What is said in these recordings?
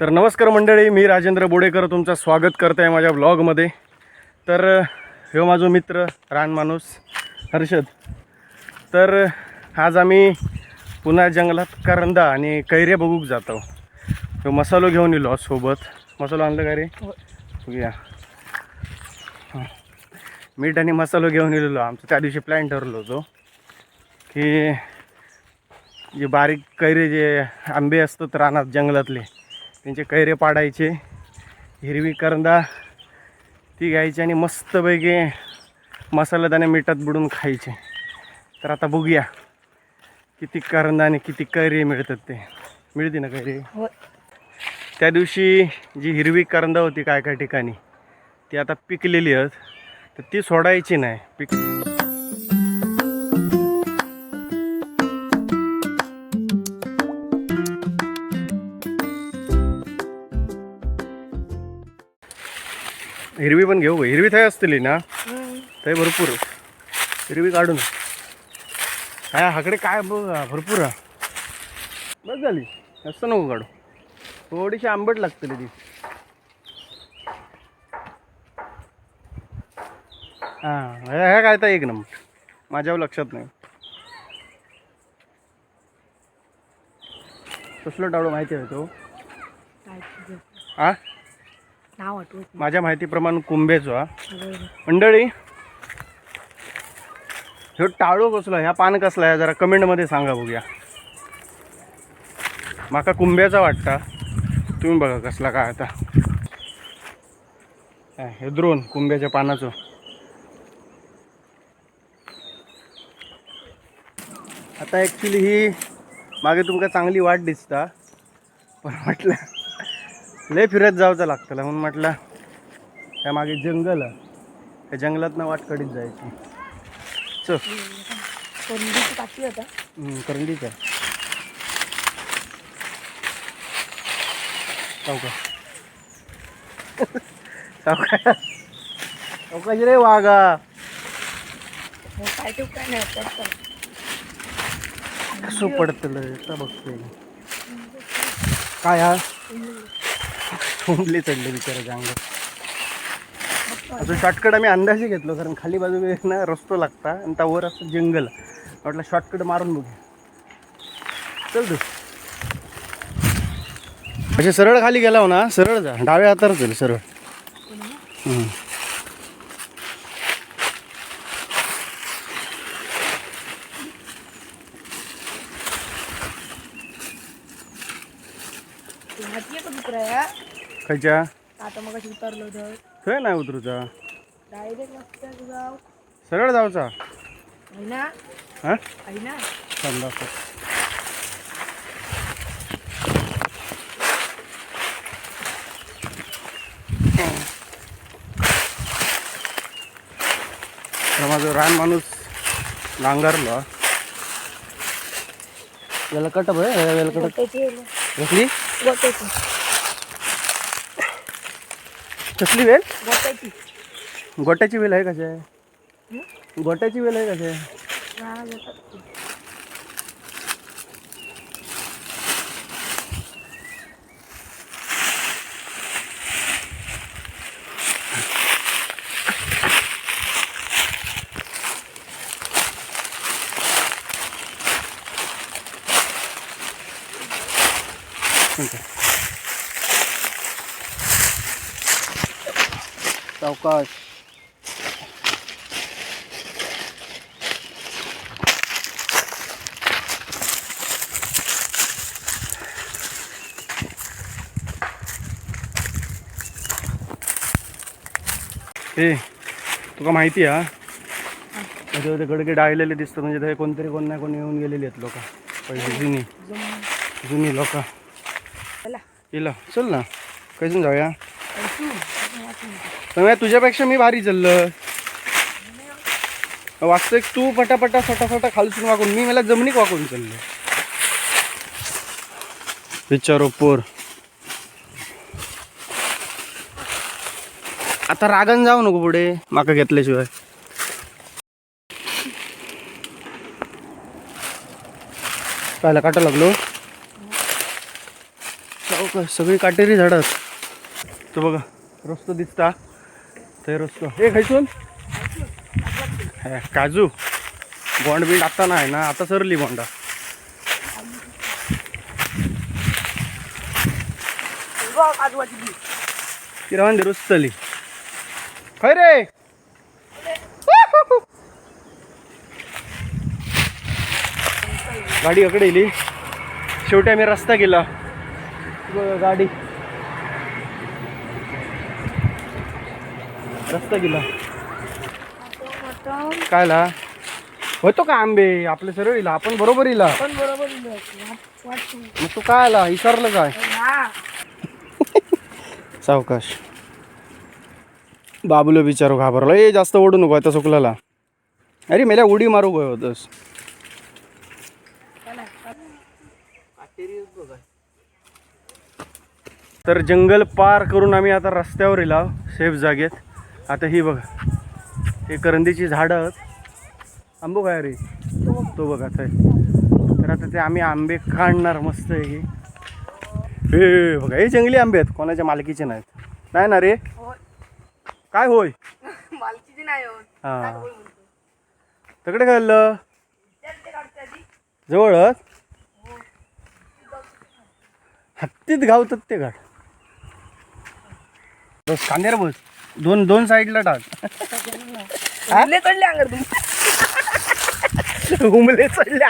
तर नमस्कार मंडळी मी राजेंद्र बोडेकर तुमचं स्वागत करत आहे माझ्या ब्लॉगमध्ये तर हे माझो मित्र रान माणूस हर्षद. तर आज आम्ही पुन्हा जंगलात करंदा आणि कैऱ्या बघूक जातो. तो मसालो घेऊन येलो आज सोबत. मसालो आणलं का रे? हां. मीठ आणि मसालो घेऊन येलेलो. आमचं त्या दिवशी प्लॅन ठरलो होतो की जे बारीक कैरे जे आंबे असतात रानात जंगलातले त्यांचे कैरे पाडायचे हिरवी करंदा ती घ्यायची आणि मस्तपैकी आणि मिठात बुडून खायचे. तर आता बघूया किती करंदा आणि किती कैरे मिळतात ते. मिळते ना कैरे? हो. त्या दिवशी जी हिरवी करंदा होती काय काय ठिकाणी ती आता पिकलेली आहेत. तर ती सोडायची नाही. पिक हिरवी पण घेऊ. हिरवी थाय असतली ना? थाय भरपूर. हिरवी काढून. काय हाकडे काय बघ भरपूर. हा. बस झाली. जास्त नको काढू. थोडीशी आंबट लागतली ती. हां ह्या काय तर एक नंबर. माझ्यावर लक्षात नाही. कसलं टाळू माहिती आहे तो? हा नाव आठवत माझ्या माहितीप्रमाणे कुंभेचो हा. मंडळी ह्यो टाळू कसला ह्या पान कसला आहे जरा कमेंटमध्ये सांगा बघूया. माका कुंभ्याचा वाटता. तुम्ही बघा कसला काय आता. हा, हे द्रोण कुंभ्याच्या पानाचं. आता ॲक्च्युली ही मागे तुमका चांगली वाट दिसता. पण म्हटलं लय फिरत जावचं लागतं म्हणून म्हटलं त्या मागे जंगल त्या जंगलात वाट कडीत जायची. चल. करंडीच आहे. चौका चौका चौकाची रे वागा. कसं पडतलं का बघतोय काय हा? कोंबली चढले बिचारा जंगल अजून शॉर्टकट आम्ही अंदाजे घेतलो कारण खाली बाजूला ना रस्तो लागता आणि त्यावर असं जंगल म्हटलं शॉर्टकट मारून बघूया. चल तू. म्हणजे सरळ खाली गेला हो ना सरळ जा. डाव्या हातावर चल सरळ. हम्म. खायच्या? आता मग उतरलो होतं. खय नाही उतरूचा? डायरेक्ट मस्त जाऊ. सरळ जाऊचा? आहे ना हां? आहे ना समजा तर माझं रान माणूस नांगरलो. याला कट बघ याला कट कसली? कसली वेल? गोट्याची गोट्याची वेल आहे कशा आहे? गोट्याची वेल आहे कशा आहे? हा, येतात सावकाश ए तुका माहिती आहे हा? त्याच्यावर ते गडके डाळलेले दिसतं म्हणजे ते कोणतरी कोण नाही कोण येऊन गेलेली आहेत लोक. पहिले जुनी. जम- जुनी लोक. चला. येला चल ना. कैसून जाऊया. तुझ्यापेक्षा मी भारी चाललं वास्तविक तू पटापटा फटाफटा खालसून वाकून. मी मला जमिनीक वाकून चाललो. विचारो पोर. आता रागन जाऊ नको पुढे. माका घेतल्याशिवाय. कायला काटा लागलो. काय सगळी काटेरी झाडं. तो बघा रस्तो दिसता. रस्तो हे खायचून हे, काजू. बॉन्ड बिंड आता नाही ना आता सरली बॉन्डा ती राहून रुसतली. खय रे! गाडी अकडे येली. शेवटी आम्ही रस्ता गेला गाडी. रस्ता गेला. कायला? होतो का आंबे? आपले सरळ इला आपण बरोबर इला पण बरोबर इलं. मग तू काय आला विसरलं काय. सावकाश. बाबूला विचारू घाबरला. ए जास्त ओढू नको आता सुकलाला. अरे मेल्या उडी मारू गय होतस तर जंगल पार करून आम्ही आता रस्त्यावर येला सेफ जागेत. आता ही बघा. हे करंदीची झाडं आंबो काय रे? तो बघा तर आता ते आम्ही आंबे काढणार मस्त आहे हे. हे बघा हे जंगली आंबे आहेत. कोणाच्या मालकीचे नाहीत. नाही ना रे. काय होय? मालकीची नाही. हा. तकडे खाल्लं. जवळच हत्तीत गावतात ते घाट. बस कांद्यावर बस. दोन दोन साईडला टाक. उरले चढले अंगात तुम्ही. उमले चढले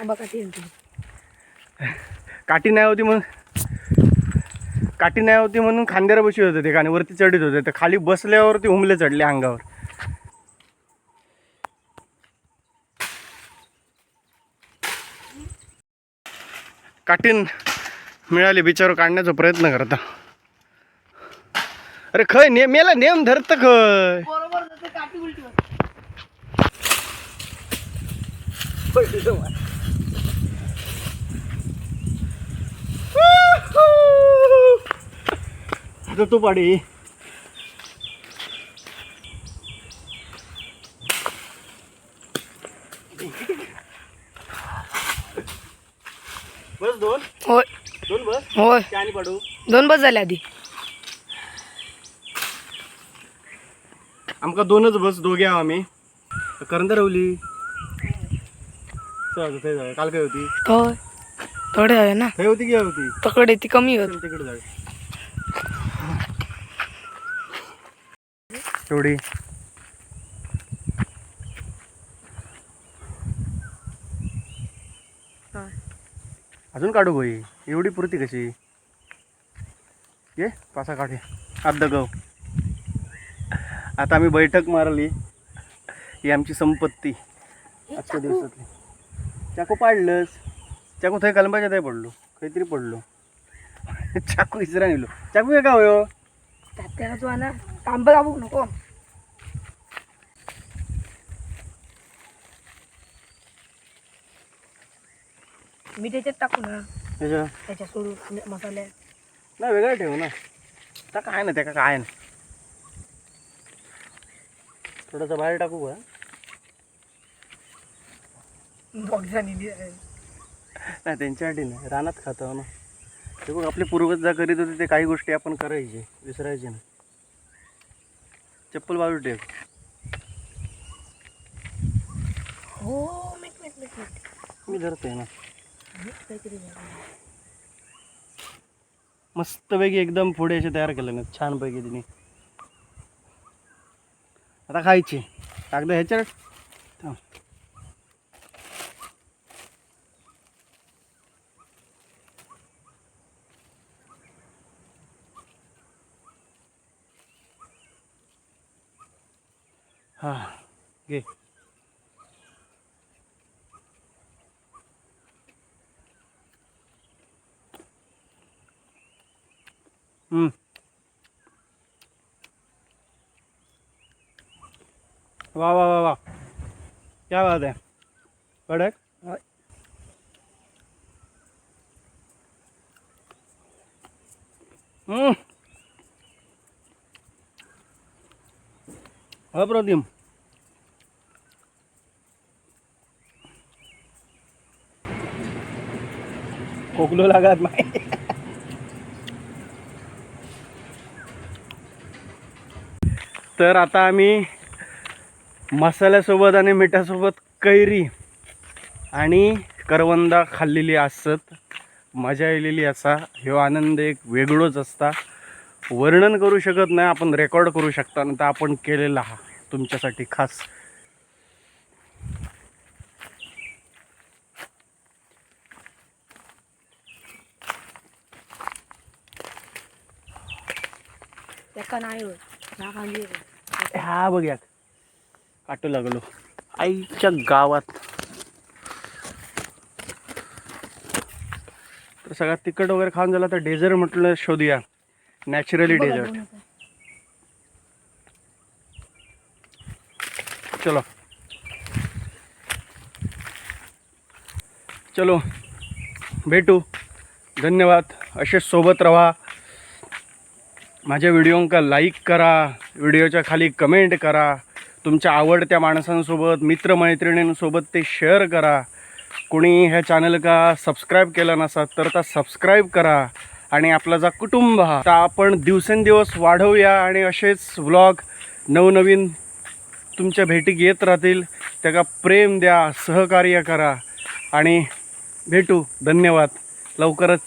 आंबा काठी नाही होती म्हणून काठी नाही होती म्हणून खांद्यावर बशी होते ते आणि वरती चढीत होते. ते खाली बसल्यावरती हुमले चढले अंगावर. काठीन मिळाली बिचार काढण्याचा प्रयत्न करता अरे खय ने मेला नेम धरत खय. तू पाडी बस दोन होय दोन बस होय. पाडू दोन बस झाले आधी. आमका दोनच बस दोघे आहो आम्ही. करंद रवली. चल थंय जाऊया. काल काय होती? होय. थोडे आहे ना. थंय होती की काय होती? तकडे ती कमी होत. चल तिकडे जाऊया. तेवढी अजून काढू भाई? एवढी पुरती कशी? ये पासा काढे आत दगव. आता आम्ही बैठक मारली. ही आमची संपत्ती. आजच्या दिवसातली. चाकू पाडलंस. चाकू थंय कलंबाच्या थंय पडलो. काहीतरी पडलो. चाकू इसरा नेलो चाकू काय होयो? तात्या तू आणा आंबा कापू नको. मी त्याच्यात टाकू ना. त्याच्या त्याच्या सोडून मसाले. नाही वेगळं ठेवू ना. त्या काय ना त्या काय ना. थोडंसं बाहेर टाकू का? नाही त्यांच्यासाठी नाही. रानात खातो ना. ते बघ आपले पूर्वज जा करीत होते ते काही गोष्टी आपण करायचे विसरायचे ना. चप्पल बाजू ठेव. हो मी धरतोय ना. मस्तपैकी एकदम पुढे असे तयार केलं ना छानपैकी तिने. आता खायची. कागद ह्याच्यात हां हा घे. Mm. वा वा वा वा. क्या बात है. कडक. अप्रतिम खोकलो लागत नाही तर आता आम्ही मसाल्यासोबत आणि मिठासोबत कैरी आणि करवंदा खाल्लेली असत मजा येलेली असा. ह्यो आनंद एक वेगळोच असता. वर्णन करू शकत नाही आपण रेकॉर्ड करू शकता तर आपण केलेला हा तुमच्यासाठी खास. नाही होत. हा बघूया काटू लागलो. आईच्या गावात. तर सगळ्यात तिखट वगैरे खाऊन झालं तर डेझर्ट म्हटलं शोधूया. नॅचरली बघा, डेझर्ट. बघू. चलो. चलो. भेटू. धन्यवाद. असेच सोबत राहा. माझ्या व्हिडिओंका लाईक करा व्हिडिओच्या खाली कमेंट करा तुमच्या आवडत्या माणसांसोबत मित्रमैत्रिणींसोबत ते शेअर करा. कोणी ह्या चॅनल का सबस्क्राईब केला नसा तर ता सबस्क्राईब करा. आणि आपला जा कुटुंब हा तर आपण दिवसेंदिवस वाढवूया आणि असेच व्लॉग नवनवीन तुमच्या भेटीक येत राहतील. त्याला प्रेम द्या सहकार्य करा. आणि भेटू धन्यवाद. लवकरच.